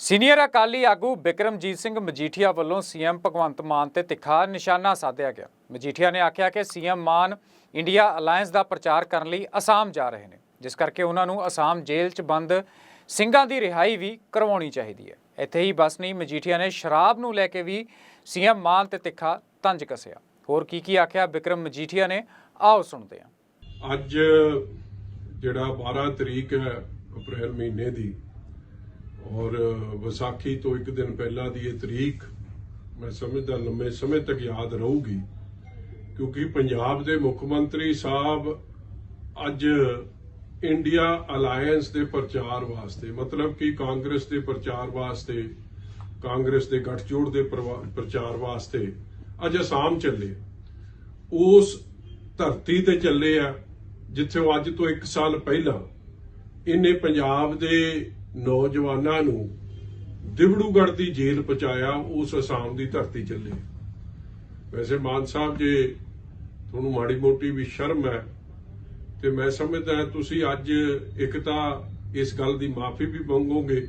Senior Akali ਆਗੂ ਬਿਕਰਮਜੀਤ ਸਿੰਘ ਮਜੀਠੀਆ ਵੱਲੋਂ CM Bhagwant Mann ਤੇ ਤਿੱਖਾ ਨਿਸ਼ਾਨਾ ਸਾਧਿਆ ਗਿਆ। ਮਜੀਠੀਆ ਨੇ ਆਖਿਆ ਕਿ ਸੀਐਮ ਮਾਨ ਇੰਡੀਆ ਅਲਾਈਅੰਸ ਦਾ ਪ੍ਰਚਾਰ ਕਰਨ ਲਈ ਅਸਾਮ ਜਾ ਰਹੇ ਨੇ, ਜਿਸ ਕਰਕੇ ਉਹਨਾਂ ਨੂੰ ਅਸਾਮ ਜੇਲ੍ਹ 'ਚ ਬੰਦ ਸਿੰਘਾਂ ਦੀ ਰਿਹਾਈ ਵੀ ਕਰਵਾਉਣੀ ਚਾਹੀਦੀ ਹੈ। ਇੱਥੇ ਹੀ ਬਸ ਨਹੀਂ, ਮਜੀਠੀਆ ਨੇ ਸ਼ਰਾਬ ਨੂੰ ਲੈ ਕੇ ਵੀ ਸੀਐਮ ਮਾਨ ਤੇ ਤਿੱਖਾ ਤੰਜ ਕੱਸਿਆ। ਹੋਰ ਕੀ ਕੀ ਆਖਿਆ ਬਿਕਰਮ ਮਜੀਠੀਆ ਨੇ, ਆਓ ਸੁਣਦੇ ਹਾਂ। ਅੱਜ ਜਿਹੜਾ 12 ਤਰੀਕ ਹੈ ਅਪ੍ਰੈਲ ਮਹੀਨੇ ਦੀ ਔਰ ਵਿਸਾਖੀ ਤੋਂ ਇੱਕ ਦਿਨ ਪਹਿਲਾਂ ਦੀ ਇਹ ਤਰੀਕ ਮੈਂ ਸਮਝਦਾ, ਲੰਮੇ ਸਮੇਂ ਤੱਕ ਯਾਦ ਰਹੂਗੀ, ਕਿਉਂਕਿ ਪੰਜਾਬ ਦੇ ਮੁੱਖ ਮੰਤਰੀ ਸਾਹਿਬ ਅੱਜ ਇੰਡੀਆ ਅਲਾਈਅੰਸ ਦੇ ਪ੍ਰਚਾਰ ਵਾਸਤੇ, ਮਤਲਬ ਕਿ ਕਾਂਗਰਸ ਦੇ ਪ੍ਰਚਾਰ ਵਾਸਤੇ, ਕਾਂਗਰਸ ਦੇ ਗੱਠਜੋੜ ਦੇ ਪ੍ਰਵਾ- ਪ੍ਰਚਾਰ ਵਾਸਤੇ ਅੱਜ ਅਸਾਮ ਚੱਲੇ ਉਸ ਧਰਤੀ ਤੇ ਚੱਲੇ ਆ, ਜਿੱਥੇ ਉਹ ਅੱਜ ਤੋਂ 1 ਸਾਲ ਪਹਿਲਾਂ ਇਹਨੇ ਪੰਜਾਬ ਦੇ ਨੌਜਵਾਨਾਂ ਨੂੰ ਦਿਬੜੂਗੜ੍ਹ ਦੀ ਜੇਲ੍ਹ ਪਹੁੰਚਾਇਆ, ਉਸ ਅਸਾਮ ਦੀ ਧਰਤੀ ਚੱਲੇ। ਵੈਸੇ ਮਾਨ ਸਾਹਿਬ, ਜੇ ਤੁਹਾਨੂੰ ਮਾੜੀ ਮੋਟੀ ਵੀ ਸ਼ਰਮ ਹੈ, ਤੇ ਮੈਂ ਸਮਝਦਾ ਤੁਸੀਂ ਅੱਜ ਇੱਕ ਤਾਂ ਇਸ ਗੱਲ ਦੀ ਮਾਫੀ ਵੀ ਮੰਗੋਗੇ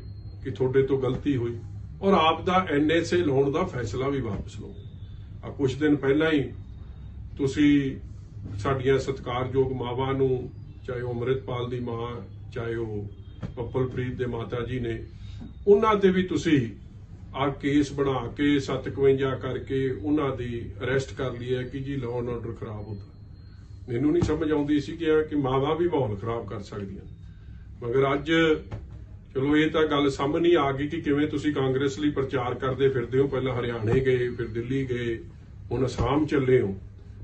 ਕਿ ਤੁਹਾਡੇ ਤੋਂ ਗਲਤੀ ਹੋਈ ਔਰ ਆਪ ਦਾ ਐਨਐਸਏ ਲਾਉਣ ਦਾ ਫੈਸਲਾ ਵੀ ਵਾਪਸ ਲਓ। ਆ ਕੁਝ ਦਿਨ ਪਹਿਲਾਂ ਹੀ ਤੁਸੀਂ ਸਾਡੀਆਂ ਸਤਿਕਾਰਯੋਗ ਮਾਵਾਂ ਨੂੰ, ਚਾਹੇ ਉਹ ਅੰਮ੍ਰਿਤਪਾਲ ਦੀ ਮਾਂ, ਚਾਹੇ ਉਹ ਪੱਪਲਪ੍ਰੀਤ ਦੇ ਮਾਤਾ ਜੀ ਨੇ, ਉਹਨਾਂ ਤੇ ਵੀ ਤੁਸੀਂ ਆ ਕੇਸ ਬਣਾ ਕੇ 751 ਕਰਕੇ ਉਹਨਾਂ ਦੀ ਅਰੈਸਟ ਕਰ ਲਈ ਹੈ ਕਿ ਜੀ ਲਾਅ ਆਰਡਰ ਖਰਾਬ ਹੁੰਦਾ। ਮੈਨੂੰ ਨਹੀਂ ਸਮਝ ਆਉਂਦੀ ਸੀ ਕਿ ਕਿ ਮਾਵਾਂ ਵੀ ਮਾਹੌਲ ਖਰਾਬ ਕਰ ਸਕਦੀਆਂ। ਮਗਰ ਅੱਜ, ਚਲੋ ਇਹ ਤਾਂ ਗੱਲ ਸਾਹਮਣੇ ਆ ਗਈ ਕਿ ਕਿਵੇਂ ਤੁਸੀਂ ਕਾਂਗਰਸ ਲਈ ਪ੍ਰਚਾਰ ਕਰਦੇ ਫਿਰਦੇ ਹੋ। ਪਹਿਲਾਂ ਹਰਿਆਣੇ ਗਏ, ਫਿਰ ਦਿੱਲੀ ਗਏ, ਹੁਣ ਅਸਾਮ ਚੱਲੇ ਹੋ।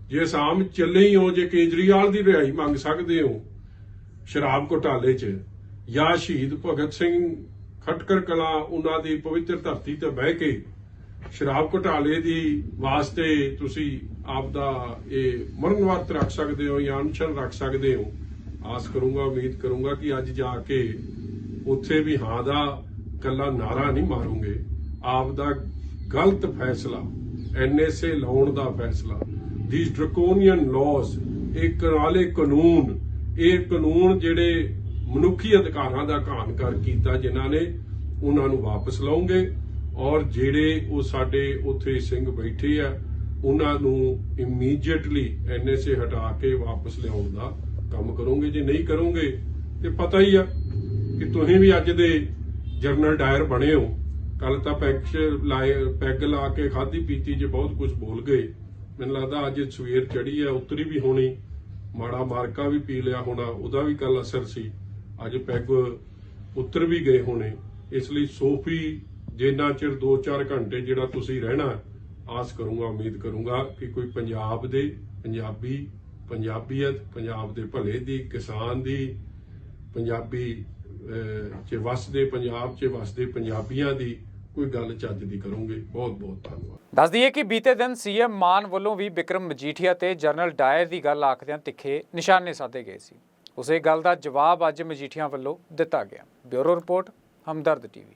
ਜੇ ਅਸਾਮ ਚੱਲੇ ਹੀ ਹੋ, ਜੇ ਕੇਜਰੀਵਾਲ ਦੀ ਰਿਹਾਈ ਮੰਗ ਸਕਦੇ ਹੋ ਸ਼ਰਾਬ ਘੁਟਾਲੇ 'ਚ ਜਾਂ ਸ਼ਹੀਦ ਭਗਤ ਸਿੰਘ ਖਟਕਰ ਕਲਾ, ਉਹਨਾਂ ਦੀ ਪਵਿੱਤਰ ਧਰਤੀ ਤੇ ਬਹਿ ਕੇ ਸ਼ਰਾਬ ਘੁਟਾਲੇ ਦੀ ਵਾਸਤੇ ਤੁਸੀਂ ਆਪ ਦਾ ਇਹ ਮਰਨ ਵਰਤ ਰੱਖ ਸਕਦੇ ਹੋ ਜਾਂ ਅਨਸ਼ਨ ਰੱਖ ਸਕਦੇ ਹੋ। ਆਸ ਕਰੂੰਗਾ, ਉਮੀਦ ਕਰੂੰਗਾ ਕਿ ਅੱਜ ਜਾ ਕੇ ਉੱਥੇ ਵੀ ਹਾਂ ਦਾ ਕੱਲਾ ਨਾਰਾ ਨਹੀਂ ਮਾਰੋਗੇ। ਆਪ ਦਾ ਗਲਤ ਫੈਸਲਾ, ਐਨਐਸਏ ਲਾਉਣ ਦਾ ਫੈਸਲਾ ਥੀਸ ਡਰਕੋਨੀਅਨ ਲਾਜ਼ ਇਹ ਕਰਾਲੇ ਕਾਨੂੰਨ, ਇਹ ਕਾਨੂੰਨ ਜਿਹੜੇ ਮਨੁੱਖੀ ਅਧਿਕਾਰਾਂ ਦਾ ਘਾਣ ਕਰ ਕੀਤਾ ਜਿਨ੍ਹਾਂ ਨੇ ਉਹਨਾਂ ਨੂੰ ਵਾਪਸ ਲਾਉਂਗੇ ਔਰ ਜਿਹੜੇ ਉਹ ਸਾਡੇ ਉੱਥੇ ਸਿੰਘ ਬੈਠੇ ਆ, ਉਹਨਾਂ ਨੂੰ ਇਮੀਡੀਏਟਲੀ ਐਨਐਸਏ ਹਟਾ ਕੇ ਵਾਪਸ ਲਿਆਉਣ ਦਾ ਕੰਮ ਕਰੋਗੇ। ਜੇ ਨਹੀਂ ਕਰੋਗੇ, ਤੇ ਪਤਾ ਹੀ ਆ ਕਿ ਤੁਸੀਂ ਵੀ ਅੱਜ ਦੇ ਜਰਨਲ ਡਾਇਰ ਬਣੇ ਹੋ। ਕੱਲ ਤਾਂ ਪੈਗ ਲਾਏ, ਪੈਗ ਲਾ ਕੇ ਖਾਦੀ ਪੀਤੀ ਜੇ ਬਹੁਤ ਕੁਝ ਬੋਲ ਗਏ। ਮੈਨੂੰ ਲੱਗਦਾ ਅੱਜ ਸਵੇਰ ਚੜੀ ਆ, ਉਤਰੀ ਵੀ ਹੋਣੀ। ਮਾੜਾ ਮਾਰਕਾ ਵੀ ਪੀ ਲਿਆ ਹੋਣਾ, ਉਹਦਾ ਵੀ ਕੱਲ ਅਸਰ ਸੀ। ਅੱਜ ਪੈਗ ਉਤਰ ਵੀ ਗਏ ਹੋਣੇ। ਇਸ ਲਈ ਸੋਫੀ, ਜਿੰਨਾ ਚਿਰ 2-4 ਘੰਟੇ ਜਿਹੜਾ ਤੁਸੀਂ ਰਹਿਣਾ, ਆਸ ਕਰੂੰਗਾ, ਉਮੀਦ ਕਰੂੰਗਾ ਕਿ ਕੋਈ ਪੰਜਾਬ ਦੇ, ਪੰਜਾਬੀ, ਪੰਜਾਬੀਅਤ, ਪੰਜਾਬ ਦੇ ਭਲੇ ਦੀ, ਕਿਸਾਨ ਦੀ, ਪੰਜਾਬੀ ਚ ਵਸਦੇ ਪੰਜਾਬ ਚ ਵਸਦੇ ਪੰਜਾਬੀਆਂ ਦੀ ਕੋਈ ਗੱਲ ਚੱਜ ਦੀ ਕਰੋਗੇ। ਬਹੁਤ ਬਹੁਤ ਧੰਨਵਾਦ। ਦੱਸ ਦਈਏ ਕਿ ਬੀਤੇ ਦਿਨ ਸੀਐਮ ਮਾਨ ਵੱਲੋਂ ਵੀ ਬਿਕਰਮ ਮਜੀਠੀਆ ਤੇ ਜਨਰਲ ਡਾਇਰ ਦੀ ਗੱਲ ਆਖਦਿਆਂ ਤਿੱਖੇ ਨਿਸ਼ਾਨੇ ਸਾਧੇ ਗਏ ਸੀ। ਉਸੇ ਗੱਲ ਦਾ ਜਵਾਬ ਅੱਜ ਮਜੀਠੀਆ ਵੱਲੋਂ ਦਿੱਤਾ ਗਿਆ। Bureau report Hamdard TV.